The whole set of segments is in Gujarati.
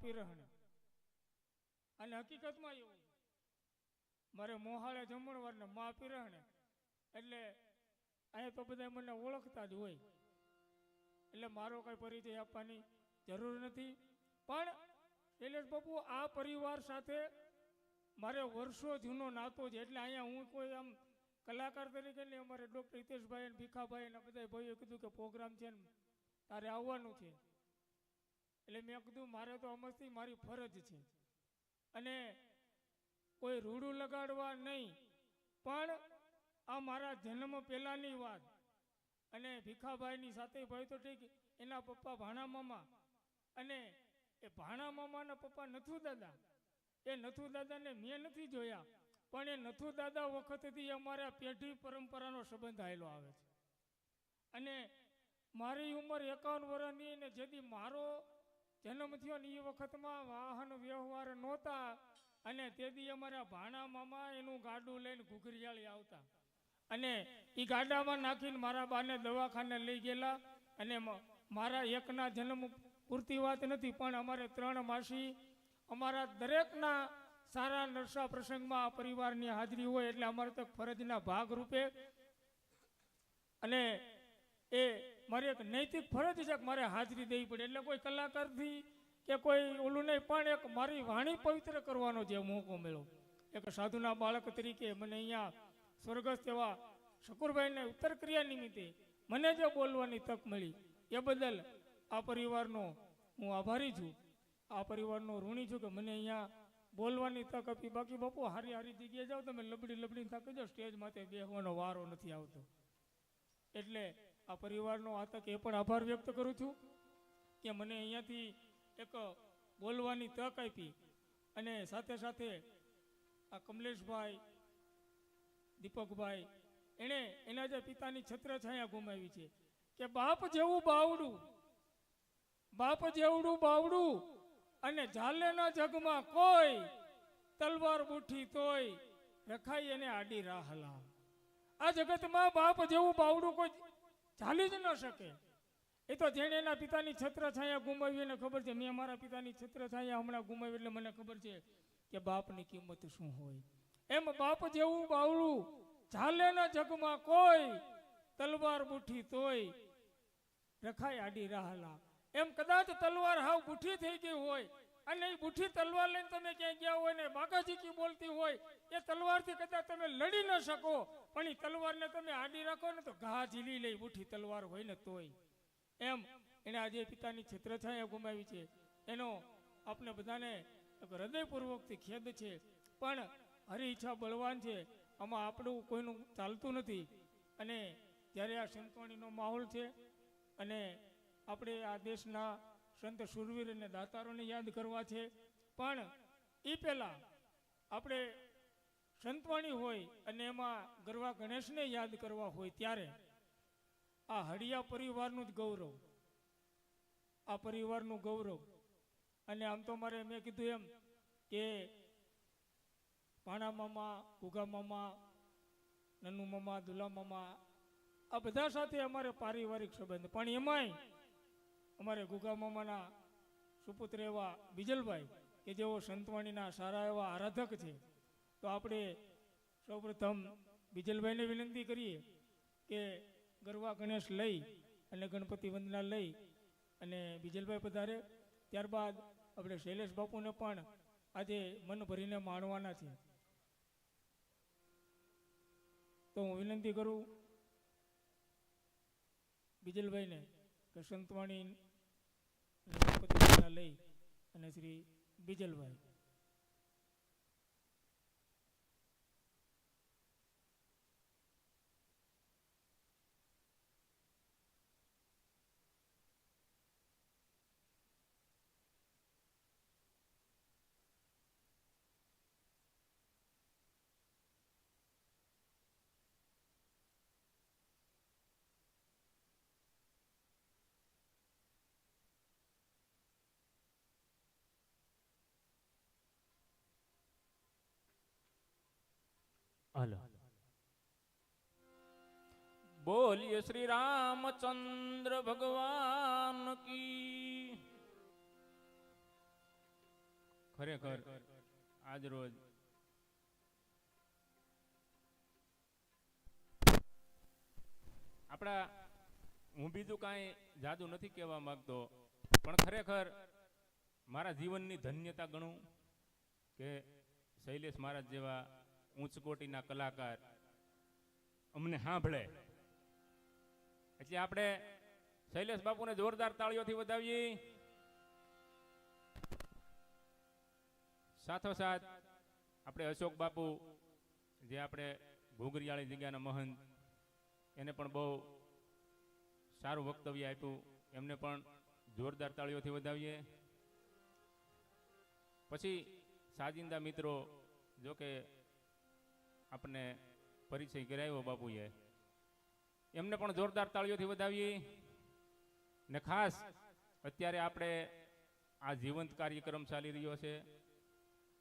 માપી રહણે. અને હકીકતમાં એવું મારે મોહાળે જમણવાર ને માપી રહણે. એટલે અહીંયા તો બધા મને ઓળખતા જ હોય. એટલે મારો કઈ પરિચય આપવાની જરૂર નથી. પણ એટલે બાપુ, આ પરિવાર સાથે મારે વર્ષો જૂનો નાતો છે. એટલે અહીંયા હું કોઈ આમ કલાકાર તરીકે નહીં, અમારે ડૉક્ટર હિતેશભાઈ ભીખાભાઈ અને બધા ભાઈઓ કીધું કે પ્રોગ્રામ છે ને, તારે આવવાનું છે. એટલે મેં કીધું, મારે તો અમસ્તી મારી ફરજ છે. અને કોઈ રૂડું લગાડવા નહીં, પણ આ મારા જન્મ પહેલાંની વાત. અને ભીખાભાઈની સાથે ભાઈ તો ઠીક, એના પપ્પા ભાણા મામા. અને એ ભાણા મામાના પપ્પા નથુ દાદા. એ નથુ દાદાને મેં નથી જોયા, પણ એ નથુ દાદા વખતથી અમારા પેઢી પરંપરાનો સંબંધ આવેલો આવે છે. અને મારી ઉંમર એકાવન વર્ષની ને જેથી મારો જન્મ થયો ને એ વખતમાં વાહન વ્યવહાર નહોતા અને તેથી અમારા ભાણા મામા એનું ગાડું લઈને ઘૂઘરિયાળી આવતા. અને એ ગાડામાં નાખીને મારા બાને દવાખાને લઈ ગયેલા અને મારા એકના જન્મ પૂરતી વાત નથી, પણ અમારે ત્રણ માસી અમારા દરેકના સારા નરસા પ્રસંગમાં આ પરિવારની હાજરી હોય એટલે અમારે તો ફરજના ભાગ રૂપે અને એ મારી એક નૈતિક ફરજ છે કે મારે હાજરી દેવી પડે. એટલે કોઈ કલાકારથી કે કોઈ ઓલું નહીં, પણ એક મારી વાણી પવિત્ર કરવાનો જે મોકો મળ્યો. એક સાધુના બાળક તરીકે મને અહીંયા સ્વર્ગસ્થ એવા શકુરભાઈને ઉત્તર ક્રિયા નિમિત્તે મને જે બોલવાની તક મળી, એ બદલ આ પરિવારનો હું આભારી છું. આ પરિવારનો ઋણી છું કે મને અહીંયા બોલવાની તક આપી. બાકી બાપુ, હારી હારી જગ્યાએ જાઓ, તમે લબડી લબડી થાકી જાઓ, સ્ટેજ માથે બેસવાનો વારો નથી આવતો. એટલે આ પરિવારનો આ તક એ પણ આભાર વ્યક્ત કરું છું કે મને અહીંયાથી એક બોલવાની તક આપી અને સાથે સાથે આ કમલેશભાઈ, દીપકભાઈ, એણે એના જે પિતાની છત્રછાયા ગુમાવી છે કે બાપ જેવું બાવડું, બાપ જેવડું બાવડું અને ઝાલેના જગમાં કોઈ તલવાર બુઠી તોય રખાઈ એને આડી રાહલા આ જગતમાં બાપ જેવું બાવડું કોઈ ચાલી જ ન શકે. એ તો જેણે એના પિતાની છત્રછાયા ગુમાવી એને ખબર છે, મેં મારા પિતાની છત્રછાયા હમણાં ગુમાવી એટલે મને ખબર છે કે બાપની કિંમત શું હોય. એમ બાપ જેવું બાવળું ચાલે ન જગમાં કોઈ, તલવાર બુઠી તોય રખાય આડી રાહલા. એમ કદાચ તલવાર હાવ બુઠી થઈ ગઈ હોય અને એ બુઠી તલવાર લઈને તમે ક્યાંય ગયા હોય ને બાકાજી કી બોલતી હોય, એ તલવારથી કદાચ તમે લડી ન શકો. પણ એ તલવારને તમે આડી રાખો ને તો ઘા ઝીલી લઈ ઉઠી તલવાર હોય ને તોય. એમ એને આજે પિતાની છત્રછાયા ગુમાવી છે. એનો આપણે બધાને હૃદયપૂર્વકથી ખેદ છે. પણ હરી ઈચ્છા બળવાન છે. આમાં આપણું કોઈનું ચાલતું નથી. અને જ્યારે આ સંતવાણીનો માહોલ છે અને આપણે આ દેશના સંત સુરવીર અને દાતારોને યાદ કરવા છે. પણ એ પહેલાં આપણે સંતવાણી હોય અને એમાં ગરવા ગણેશને યાદ કરવા હોય ત્યારે આ હળિયા પરિવારનું જ ગૌરવ. આ પરિવારનું ગૌરવ. અને આમ તો મારે મેં કીધું એમ કે પાણા મામા ઉગા મામા નનુ મામા, દુલા મામા, આ બધા સાથે અમારે પારિવારિક સંબંધ. પણ એમાંય અમારે ગુગા મામાના સુપુત્ર એવા બીજલભાઈ, કે જેઓ સંતવાણીના સારા એવા આરાધક છે. તો આપણે સૌપ્રથમ બીજલભાઈને વિનંતી કરીએ કે ગરવા ગણેશ લઈ અને ગણપતિ વંદના લઈ અને બીજલભાઈ પધારે. ત્યારબાદ આપણે શૈલેષ બાપુને પણ આજે મન ભરીને માણવાના છે તો હું વિનંતી કરું બીજલભાઈને કે સંતવાણી ગણપતિ વંદના લઈ અને શ્રી બીજલભાઈ. હાલો બોલીએ શ્રી રામચંદ્ર ભગવાન કી. ખરેખર આજ રોજ આપણા હું બીજું કાંઈ જાદુ નથી કહેવા માંગતો, પણ ખરેખર મારા જીવનની ધન્યતા ગણું કે શૈલેષ મહારાજ જેવા ઉચ્ચ કોટીના કલાકાર. અમને સાંભળે. એટલે આપણે શૈલેષ બાપુને જોરદાર તાળીઓથી વધાવીએ. સાથોસાથ આપણે અશોક બાપુ, જે આપણે ઘૂઘરિયાળી જગ્યાના મહંત, એને પણ બહુ સારું વક્તવ્ય આપ્યું. એમને પણ જોરદાર તાળીઓથી વધાવીએ. પછી સાજિંદા મિત્રો જો કે આપણને પરિચય કરાવ્યો બાપુએ. એમને પણ જોરદાર તાળીઓથી વધાવીએ. ને ખાસ અત્યારે આપણે આ જીવંત કાર્યક્રમ ચાલી રહ્યો છે.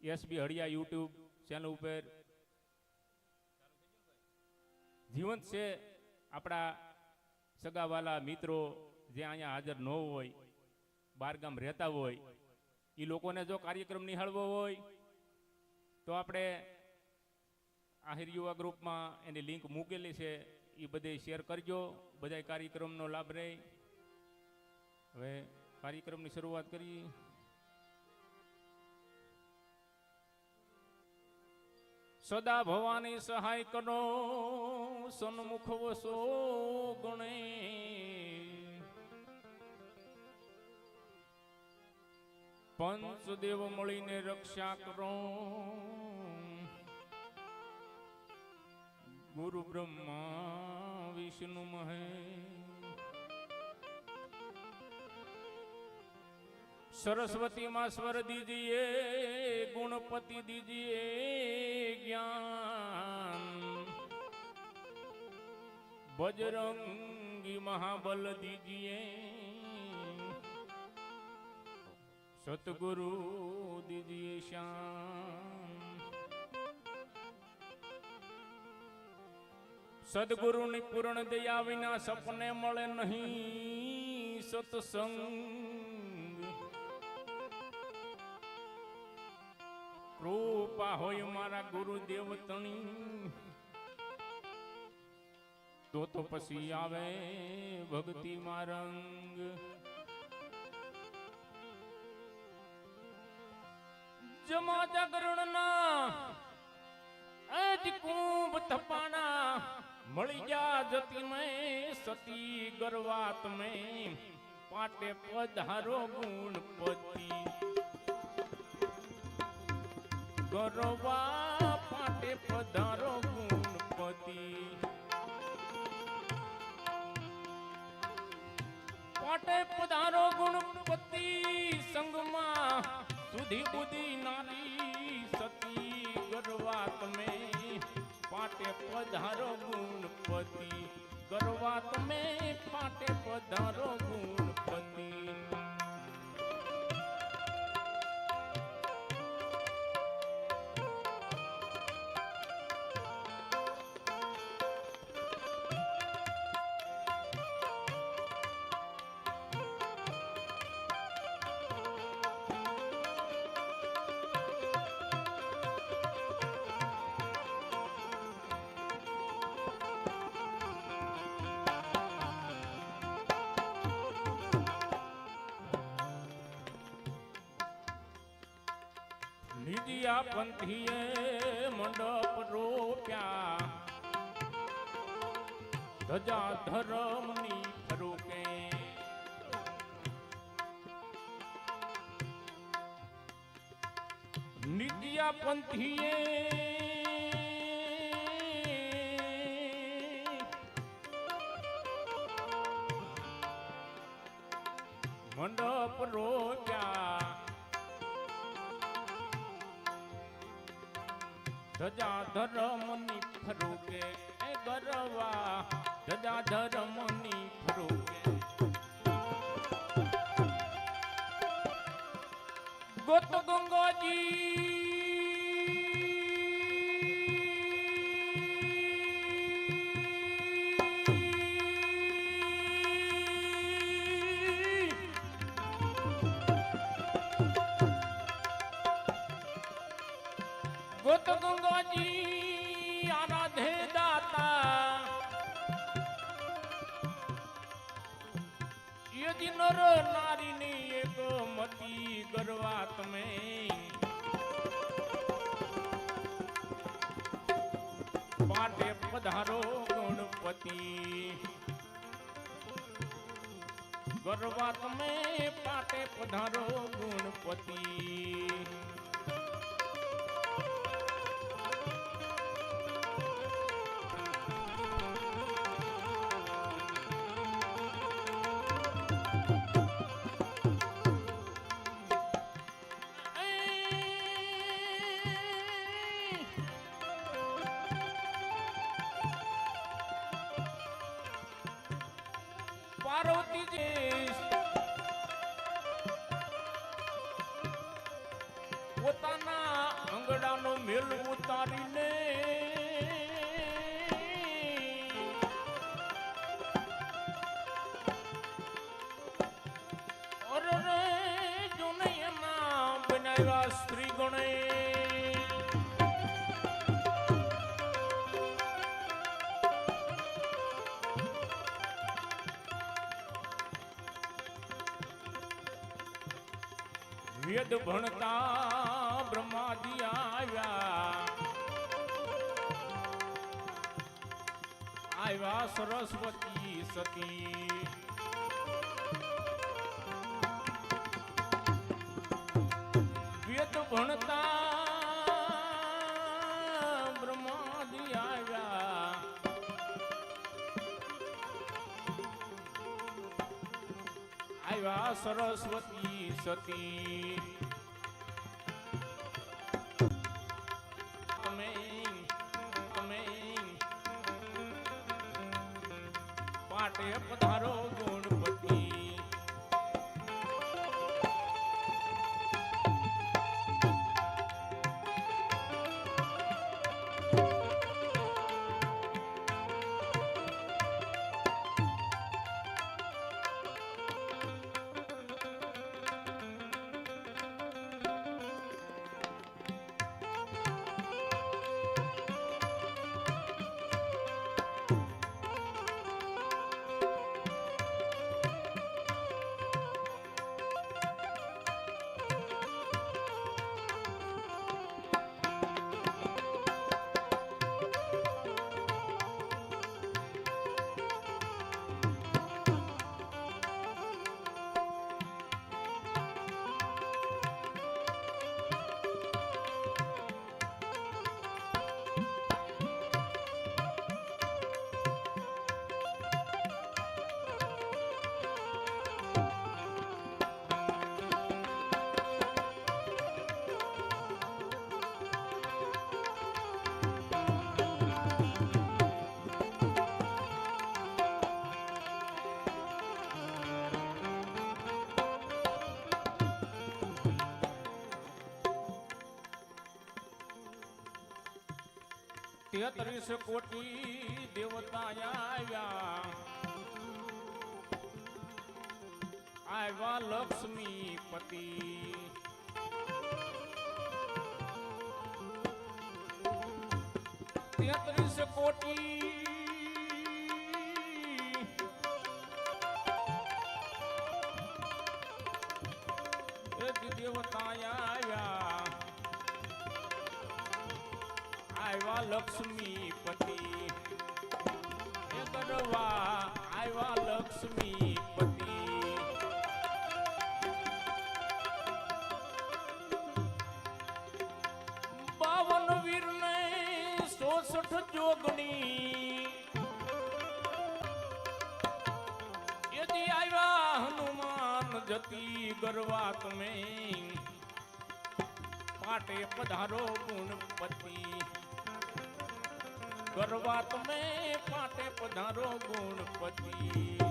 એસબી હળિયા યુટ્યુબ ચેનલ ઉપર. જીવંત છે આપણા સગાવાલા મિત્રો જે અહીંયા હાજર ન હોય, બારગામ રહેતા હોય એ લોકોને જો કાર્યક્રમ નિહાળવો હોય, તો આપણે આહિર યુવા ગ્રુપમાં એની લિંક મૂકેલી છે. એ બધે શેર કરજો. બધા કાર્યક્રમનો લાભ રહે હવે કાર્યક્રમની શરૂઆત કરીએ. સદા ભવાની સહાય કરો સન્મુખ વસો ગણે. પંચદેવ મળીને રક્ષા કરો. ગુરુ બ્રહ્મા વિષ્ણુ મહે. સરસ્વતી માં સ્વર દીજીએ, ગુણપતિ દીજીએ જ્ઞાન. બજરંગી મહાબલ દીજીએ. સતગુરુ દીજીએ શ્યામ. સદગુરુની પૂર્ણ દયા વિના સપને મળે નહીં. સત્સંગ. કૃપા હોય મારા ગુરુદેવ તણી તો તો પછી આવે ભક્તિ રંગ જમા જાગરણના, આજ કુંભ થપાણા મળી જા જતી મેં સતી ગરવાત મેં પાટે પધારો ગુણપતિ ગરવા પાટે પધારો ગુણપતિ પાટે પધારો ગુણપતિ સંગમાં સુધી બુધી નારી પાટે પધારો ગુણપતિ. ગરવા તમે માટે પધારો ગુણપતિ. નિધિયા પંથીએ મંડપ રોપ્યા. ધજા ધરમની ફરોકે. નિધિયા પંથીએ મંડપ રોપ્યા. ધજા ધરમની ફરુકે એ ગરવા ધજા ધરમની ફરુકે. ગોત ગંગોજી. નર નારીની એક મતી કરવા તમે. પાટે પધારો ગણપતિ. ગરવા તમે પાટે પધારો ગણપતિ. બનાવ્યા સ્ત્રી ગણે વેદ ભણતા બ્રહ્માજી આવ્યા. આવ્યા સરસ્વતી સતી. ભણતા બ્રહ્માદી આવ્યા. આવ્યા સરસ્વતી સતી. તેત્રીસ કોટી દેવતા આવ્યા આવ્યા લક્ષ્મી પતિ તેત્રીસ કોટી દેવતા આવ્યા લક્ષ્મી પતિ. એ કરવા આવ્યા લક્ષ્મી પાવન બાવન વીરને સોસઠ જોગણી. એથી આવ્યા હનુમાન જતી ગરવા તમે. પાટે પધારો ગુણપતિ. ગરવા તમે પાટે પધારો ગુણપતિ.